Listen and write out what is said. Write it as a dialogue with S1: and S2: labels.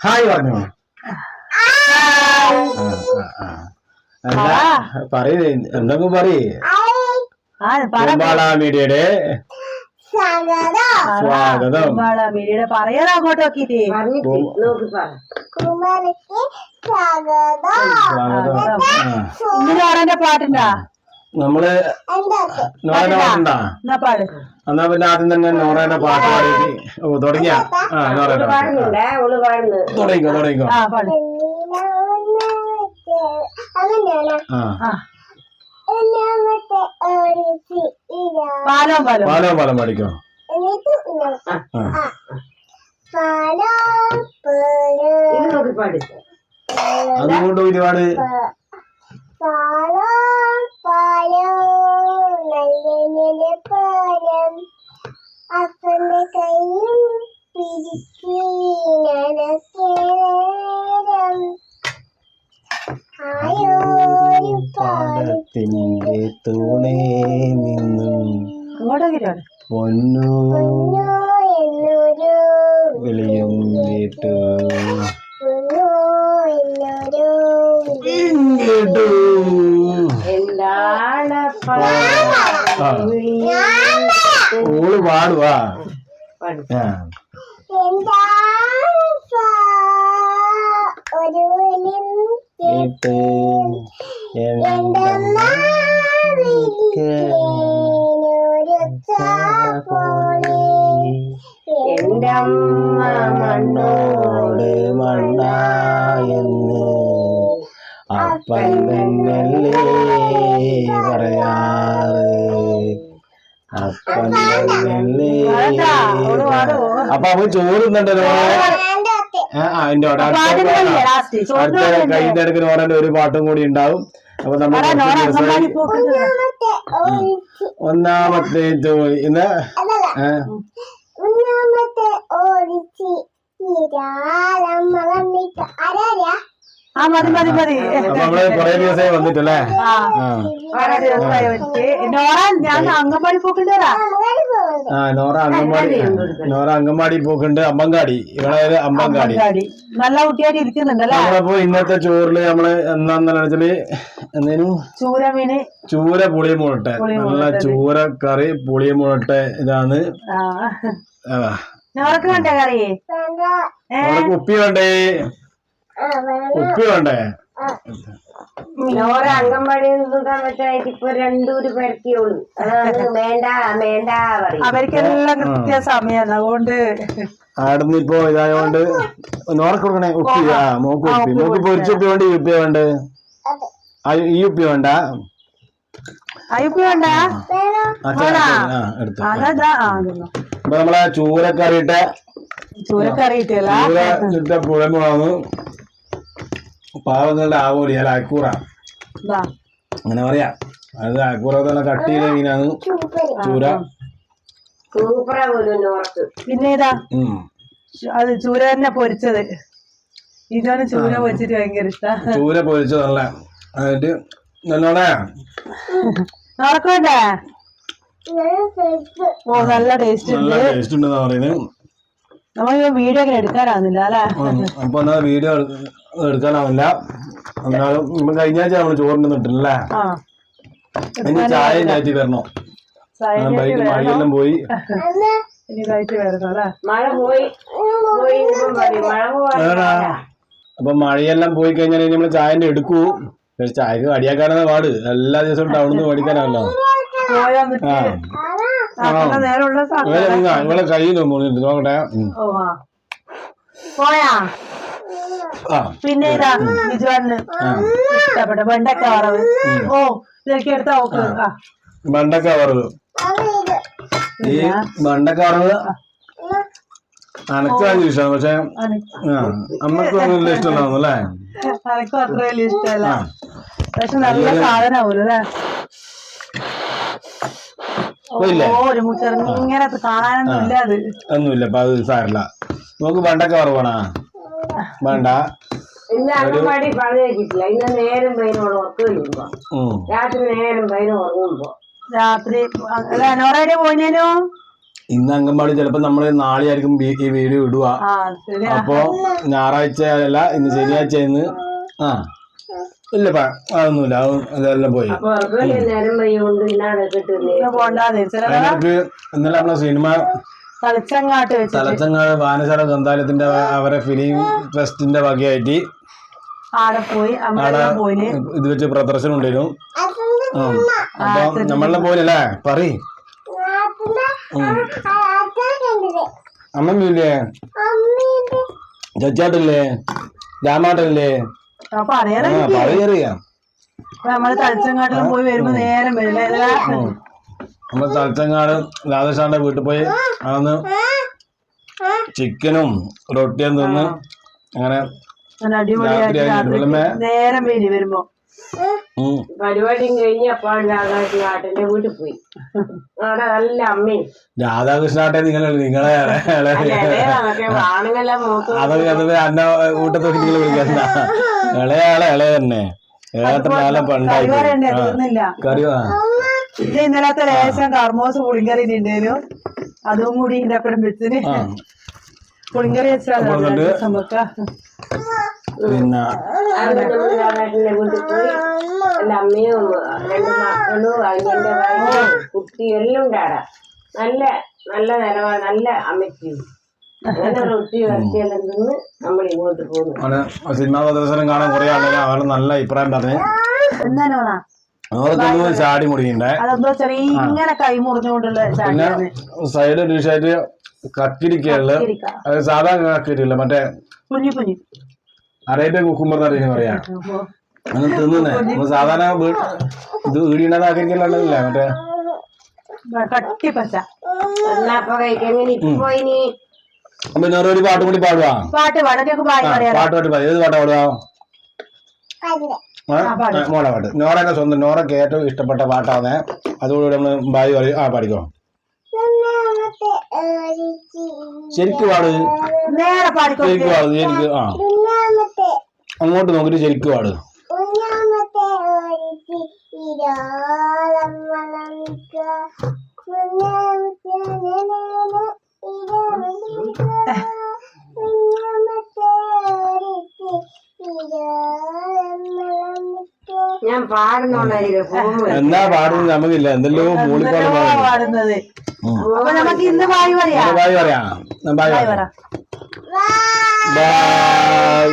S1: Hi പറഞ്ഞു എന്താ പറയേ എന്തൊക്കെ പറയേ? മീഡിയയുടെ സ്വാഗതം.
S2: മീഡിയുടെ പറയാൻ അങ്ങോട്ട് നോക്കിട്ടേ
S1: സ്വാഗതം.
S2: ഇന്ന് നോറന്റെ പാട്ടുണ്ടാ?
S1: നമ്മൾ പാട്ടുണ്ടാ
S2: എന്നാ
S1: പിന്നെ ആദ്യം തന്നെ നോറയുടെ പാട്ട് പാടി. ഓ തുടങ്ങിയ? ആ. തുടങ്ങിക്കോ തുടങ്ങിക്കോ.
S2: പാലോ പാട്.
S1: ആ.
S2: ആ. പാലം
S1: പാടിക്കോ. ആ. അതുകൊണ്ട് ഒരുപാട് പൊന്നു
S3: എന്നൊരു
S1: വിളിയും ആ. ഓൾ പാടുവാ. കേട്ട്
S3: എന്തെന്നാ
S1: അപ്പൻ തന്നല്ലേ പറയാറ് അപ്പൻ തന്നല്ലേ അപ്പൊ അവൻ ചോറുന്നുണ്ടല്ലോ അതിന്റെ അടുത്ത അടുക്ക് നോറന്റെ ഒരു പാട്ടും കൂടി ഉണ്ടാവും. അപ്പൊ നമ്മൾ ഒന്നാമത്തെ ജോ- ഇന്ന്?
S3: ഒന്നാമത്തെ ഓടിച്ച്
S2: ആ മതി മതി മതി.
S1: അപ്പൊ നമ്മൾ ദിവസമായി വന്നിട്ടല്ലേ?
S2: നോറ ഞാൻ
S3: അങ്ങനെ പോകുന്നത്
S1: ആ നോറ നോറ പോക്കുണ്ട്. അമ്പങ്കാടി. ഇവിടെ അമ്പങ്കാടി.
S2: നല്ല കുട്ടിയായിട്ട് ഇരിക്കുന്നുണ്ടല്ലേ?
S1: നമ്മളപ്പോ ഇന്നത്തെ ചോറിൽ നമ്മൾ എന്താന്ന് വെച്ചാൽ എന്തേലും
S2: ചൂര മീന്
S1: ചൂര പുളിമുളട്ടെ നല്ല ചൂര കറി പുളിമുളട്ടെ ഇതാണ്.
S2: നോറക്ക് വേണ്ടേ കറി
S1: ഉപ്പി വേണ്ടേ?
S3: വേണ്ട.
S1: ഉപ്പി വേണ്ടേ
S4: നോര അംഗൻവാടി നിൽക്കാൻ പറ്റായിട്ട് ഇപ്പൊ രണ്ടൂര് പരത്തിയോളൂ അതാണ് വേണ്ട വേണ്ട
S2: അവർക്കെല്ലാം കൃത്യ സമയാണ് അതുകൊണ്ട്
S1: ആടുന്ന് ഇപ്പൊ ഇതായോണ്ട് നോർക്ക് കൊടുക്കണേ. ഉപ്പി ആ മോക്ക് ഉപ്പി. മൂക്ക് പൊരിച്ച ഉപ്പി വേണ്ട? ഈ ഉപ്പി വേണ്ട? ആ, ഈ ഉപ്പി വേണ്ട? നമ്മളെ ചൂരക്കറിയിട്ട്
S2: ചൂരക്കറിയിട്ട് പുഴമ്പ്
S1: ചൂര പുഴമുളക് പാവങ്ങളുടെ ആവോലി അല്ല അക്കൂറ. അങ്ങനെ പറയാ. അത് അക്കൂറ തന്നെ കട്ടിയിലെ മീനാണ്. ചൂര.
S2: പിന്നെ ഇതാ. അത് ചൂര തന്നെ പൊരിച്ചത്. ഇതാണ് ചൂര പൊരിച്ചിട്ട് ഭയങ്കര ഇഷ്ടം.
S1: ചൂര പൊരിച്ചതല്ല നല്ല. എന്നിട്ട് നല്ലോണേ?
S3: നടക്കണ്ടേ
S2: ഓ നല്ല ടേസ്റ്റ്
S1: നല്ല
S2: ഉണ്ട്
S1: ടേസ്റ്റ് ഉണ്ടെന്നാ പറയുന്നത്
S2: നമ്മളിപ്പോ വീഡിയോ ഒക്കെ എടുക്കാനാവുന്നില്ല അല്ലേ.
S1: അപ്പൊ എന്നാ വീഡിയോ എടുക്കാനാവില്ല. എന്നാലും ഇപ്പം കഴിഞ്ഞ ആഴ്ച നമ്മൾ ചോറിന് നിട്ടില്ലേ ഇനി ചായ ചാറ്റി വരണോ. ബൈക്ക് മഴയെല്ലാം പോയി. അപ്പൊ മഴയെല്ലാം പോയി കഴിഞ്ഞാൽ ഇനി നമ്മൾ ചായന്റെ എടുക്കൂ. ചായക്ക് കടിയാക്കാനാണ് പാട്. എല്ലാ ദിവസവും ടൗണിൽ നിന്ന്
S2: മേടിക്കാനാണല്ലോ
S1: ആ.
S2: നേരമുള്ള സമയം
S1: ഇവരെ ഇങ്ങ, ഇവളെ കൈ നോക്കട്ടെ.
S2: പോയാ? പിന്നെ ഇതാ ബിജുവാണ് ഇഷ്ടപ്പെട്ട വെണ്ടക്ക വറവ്. ഓ ഇതൊക്കെ എടുത്താ? നോക്ക് ആ.
S1: വെണ്ടക്ക വറവ്. ഈ വെണ്ടക്ക വറവ് അനക്ക് ഭയങ്കര ഇഷ്ടമാണ് പക്ഷെ അമ്മയ്ക്ക് വലിയ ഇഷ്ടമുണ്ടാവുന്നു അല്ലേ?
S2: അനക്കും അത്ര വലിയ ഇഷ്ടമല്ല. പക്ഷെ നല്ല? ഓ ഒരു മുച്ചെറുങ്ങനെ കാണാനൊന്നും ഇല്ല അത്
S1: ഒന്നുമില്ല അപ്പൊ അത് സാരില്ല. നമുക്ക് വെണ്ടക്ക വറവാണാ വേണ്ട.
S4: ഇന്ന് അംഗൻവാടി വെച്ചിട്ടില്ല ഇന്ന് നേരം പൈനോട് രാത്രി നേരം പൈന ഉറങ്ങുമ്പോ.
S2: രാത്രി പോയിനോ
S1: ഇന്ന് അംഗൻവാടി ചിലപ്പോ നമ്മൾ നാളെ ആയിരിക്കും ഈ വീഡിയോ ഇടുക.
S2: ആ ശരിയാ.
S1: അപ്പൊ ഞായറാഴ്ച അല്ല ഇന്ന് ശനിയാഴ്ച ഇന്ന്. ആ. ഇല്ലപ്പാ അതൊന്നുമില്ല. അത് അതെല്ലാം പോയി. ഇന്നലെ നമ്മളെ സിനിമ തലച്ചങ്ങാട് വാനശാല ഗ്രന്ഥാലയത്തിന്റെ അവരെ ഫിലിം ഫെസ്റ്റിന്റെ വകയായിട്ട്
S2: ആടെ പോയി
S1: ഇത് വെച്ച് പ്രദർശനം ഉണ്ടായിരുന്നു. അപ്പൊ നമ്മളെ പോലല്ലേ പറയ്. അമ്മമ്മയില്ലേ? ചച്ചാട്ടില്ലേ രാമാട്ടല്ലേ? പറയറിയാം
S2: നമ്മൾ തളിച്ചങ്ങാട്ടിലും പോയി വരുമ്പോ നേരം വരില്ല
S1: രാധേഷാന്റെ വീട്ടിൽ പോയി അന്ന് ചിക്കനും റൊട്ടിയും തിന്ന് അങ്ങനെ.
S2: നേരം വരുമ്പോ.
S4: പരിപാടിയും കഴിഞ്ഞ് അപ്പോൾ വീട്ടിൽ പോയി. അവിടെ നല്ല അമ്മയും.
S1: രാധാകൃഷ്ണാട്ടെ നിങ്ങൾ നിങ്ങളെ
S4: അതൊക്കെ ആണുങ്ങളെല്ലാം
S1: അതൊക്കെ അത് അന്ന കൂട്ടത്തൊക്കെ നിങ്ങൾ വിളിക്കണ്ട. ഇളയാളെ ഇളയ തന്നെ. ഏട്ടൻ നാളെ പണ്ടായി കറി.
S2: ഇത് ഇന്നലത്തെ ലേശം കർമ്മോസ് പുളിങ്കറി ഉണ്ടേലും അതും കൂടി ഇതിന്റെ അപ്പുറം വെച്ചിന്. പുളിങ്കറി വെച്ചാൽ
S1: പിന്നെ
S4: അമ്മയും രണ്ട് മക്കളും അതിന്റെ കുട്ടി കുട്ടിയും എല്ലാം ഉണ്ടാടാ. നല്ല നല്ല നിലവാ നല്ല അമ്മയ്ക്കും.
S1: സിനിമാ പ്രദർശനം കാണാൻ കുറെ ആളുകൾ അവരുടെ നല്ല അഭിപ്രായം പറഞ്ഞു. ചാടി
S2: മുറിഞ്ഞുകൊണ്ടുള്ള
S1: പിന്നെ സൈഡ് ഡിഷായിട്ട് കക്കിരിക്കുള്ള സാധാ കക്കിരില്ല മറ്റേ അറേബ്യൻ കുക്കുമ്പർ എന്നറിയുന്ന പറയാ അങ്ങനെ തിന്നുന്നേ. സാധാരണ ഇത് ഇത് ഈടിയുണ്ടാക്കിരിക്കലല്ലേ മറ്റേ?
S2: കട്ടി പച്ച
S4: എന്നാ അപ്പൊ കഴിക്കാൻ ഇപ്പൊ പോയി നീ
S1: അപ്പൊ ഞാൻ ഒരു പാട്ടും കൂടി പാടുവാ
S2: പാട്ട് പാടൊക്കെ
S1: പാട്ട് പാട്ട് പാടി ഏത് പാട്ടാ പാടുവാ. മോളെ പാട്ട്. നോറേന്റെ സ്വന്തം നോറയ്ക്ക് ഏറ്റവും ഇഷ്ടപ്പെട്ട പാട്ടാണ്. അതുകൂടി നമ്മൾ ബായി പറയും. ആ പാടിക്കോ. ശരിക്കും പാട്.
S2: നേരെ പാടിക്കോ?
S1: ശരിക്കും പാട്. ശരിക്കും ആ. അങ്ങോട്ട് നോക്കിട്ട് ശരിക്കും പാട്.
S3: ഒന്നാമത്തെ
S1: എന്നാ പാടുന്നത് നമുക്കില്ല. എന്തല്ലോ മൂളിപ്പാട്
S2: എന്തെല്ലോ പാടുന്നത്? അപ്പൊ നമുക്ക് ഇന്ന് പറയാ.
S1: ബായി പറയാം. ബായ്.